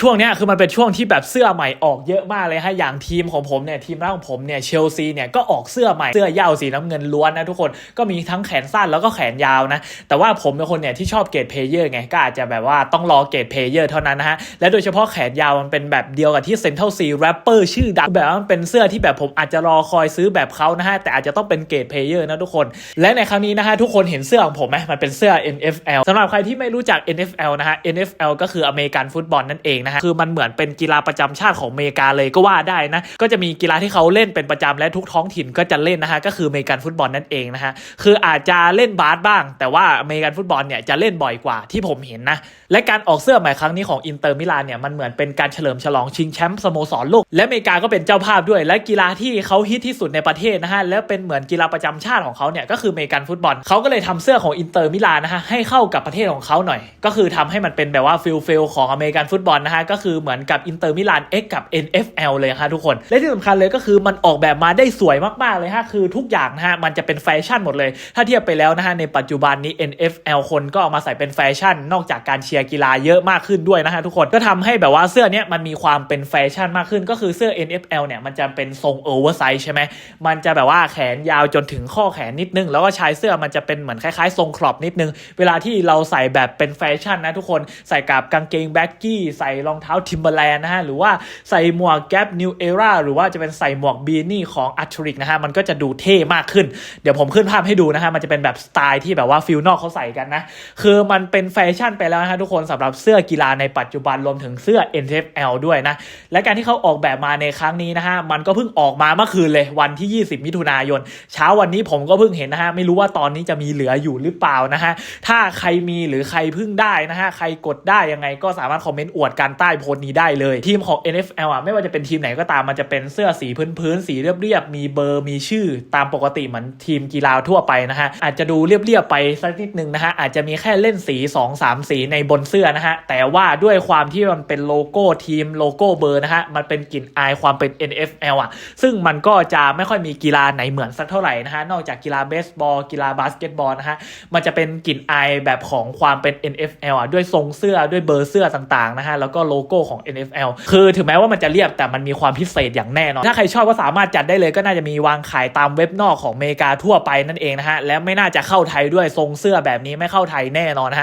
ช่วงเนี้ยคือมันเป็นช่วงที่แบบเสื้อใหม่ออกเยอะมากเลยฮะอย่างทีมของผมเนี่ยทีมแรกของผมเนี่ยเชลซีเนี่ยก็ออกเสื้อใหม่เสื้อยาวสีน้ำเงินล้วนนะทุกคนก็มีทั้งแขนสั้นแล้วก็แขนยาวนะแต่ว่าผมเป็นคนเนี่ยที่ชอบเกรดเพลเยอร์ไงก็อาจจะแบบว่าต้องรอเกรดเพลเยอร์เท่านั้นนะฮะและโดยเฉพาะแขนยาวมันเป็นแบบเดียวกับที่เซนเทรัลซีแรปเปอร์ชื่อดังแบบว่ามันเป็นเสื้อที่แบบผมอาจจะรอคอยซื้อแบบเขานะฮะแต่อาจจะต้องเป็นเกรดเพลเยอร์นะทุกคน และในครั้งนี้นะฮะทุกคนเห็นเสื้อของผมไหมมันเป็นเสื้อ NFL สำหรับใครที่ไม่รู้จัก NFL นะฮะ NFL ก็คืออเมริกันฟุตบอลนั่นเองนะฮะคือมันเหมือนเป็นกีฬาประจำชาติของอเมริกาเลยก็ว่าได้นะก็จะมีกีฬาที่เขาเล่นเป็นประจำและทุกท้องถิ่นก็จะเล่นนะฮะก็คืออเมริกันฟุตบอลนั่นเองนะฮะคืออาจจะเล่นบาสบ้าง แต่ว่าอเมริกันฟุตบอลเนี่ยจะเล่นบ่อยกว่าที่ผมเห็นนะและการออกเสื้อใหม่ครั้งนี้ของอินเตอร์มิลานเนี่ยมันเหมือนเป็นการเฉลิมฉลองชิงแชมป์สโมสรโลกและอเมริกาก็เป็นเจ้าภาพด้วย และกีฬาที่เขาฮิตที่สุดในประเทศนะฮะและเป็นเหมือนกีฬาประจำชาติของเขาเนี่ยก็คืออเมริกันฟุตบอลเขาก็เลยทำเสื้อของอินเตอร์มิลานนะฮะให้เข้ากับประเทศของเขาหน่อย ก็คือทำให้มันเป็นแบบว่าฟิลฟิลของอเมริกันฟุตบอลนะฮะก็คือเหมือนกับอินเตอร์มิลาน X กับ NFL เลยฮะทุกคน และที่สำคัญเลยก็คือมันออกแบบมาได้สวยมากๆเลยฮะคือทุกอย่างนะฮะมันจะเป็นแฟชั่นหมดเลย ถ้าเทียบไปแล้วนะฮะในปัจจุบันนี้ NFL คนก็เอามาใส่เป็นแฟชั่น นอกจากการเชียร์กีฬาเยอะมากขึ้นด้วยนะฮะทุกคนก็ทำให้แบบว่าเสื้อเนี้ยมันมีความเป็นแฟชั่นมากขึ้น ก็คือเสื้อ NFL เนี่ยมันจะเป็นทรงโอเวอร์ไซส์ใช่ไหมมันจะแบบว่าแขนยาวจนถึงข้อแขนนิดนึง แล้วก็ชายเสื้อมันจะเป็นเหมือนคล้ายๆ ทรงครอปนิดนึง เวลาที่เราใส่แบบเป็นแฟชั่นนะทุกคนใส่กับกางเกงแบ็กกี้ใส่รองเท้าทิมเบอร์แลนด์นะฮะ หรือว่าใส่หมวกแก๊ปนิวเอราหรือว่าจะเป็นใส่หมวกบีนี่ของอัตทริกนะฮะ มันก็จะดูเท่มากขึ้น เดี๋ยวผมขึ้นภาพให้ดูนะฮะ มันจะเป็นแบบสไตล์ที่แบบว่าฟิลนอกเขาใส่กันนะ คือมันเป็นแฟชั่นไปแล้วนะฮะทุกคนสำหรับเสื้อกีฬาในปัจจุบันรวมถึงเสื้อ NFL ด้วยนะ และการที่เขาออกแบบมาในครั้งนี้นะฮะ มันก็เพิ่งออกมาเมื่อคืนเลยวันที่ 20 มิถุนายน เช้าวันนี้ผมก็เพิ่งเห็นนะฮะ ไม่รู้ว่าตอนนี้จะมีเหลืออยู่หรือเปล่านะฮะ ถ้าใครมีหรือใครเพิ่งได้นะฮะ ใครกดได้ยังไงก็สามารถคอมเมนต์อวดกันใต้โพสต์นี้ได้เลย ทีมของ NFL อะไม่ว่าจะเป็นทีมไหนก็ตามมันจะเป็นเสื้อสีพื้นๆสีเรียบๆมีเบอร์มีชื่อตามปกติเหมือนทีมกีฬาทั่วไปนะฮะอาจจะดูเรียบๆไปสักนิดนึงนะฮะอาจจะมีแค่เล่นสี 2 3 สีในบนเสื้อนะฮะแต่ว่าด้วยความที่มันเป็นโลโก้ทีมโลโก้เบอร์นะฮะมันเป็นกลิ่นอายความเป็น NFL อะ ซึ่งมันก็จะไม่ค่อยมีกีฬาไหนเหมือนสักเท่าไหร่นะฮะนอกจากกีฬาเบสบอลกีฬาบาสเกตบอลนะฮะมันจะเป็นกลิ่นอายแบบของความเป็น NFL อะด้วยทรงเสื้อด้วยเบอร์เสื้อต่างๆนะฮะแล้วก็โลโก้ของ NFL คือถึงแม้ว่ามันจะเรียบแต่มันมีความพิเศษอย่างแน่นอน ถ้าใครชอบก็สามารถจัดได้เลยก็น่าจะมีวางขายตามเว็บนอกของอเมริกาทั่วไปนั่นเองนะฮะ และไม่น่าจะเข้าไทยด้วยทรงเสื้อแบบนี้ไม่เข้าไทยแน่นอนฮะ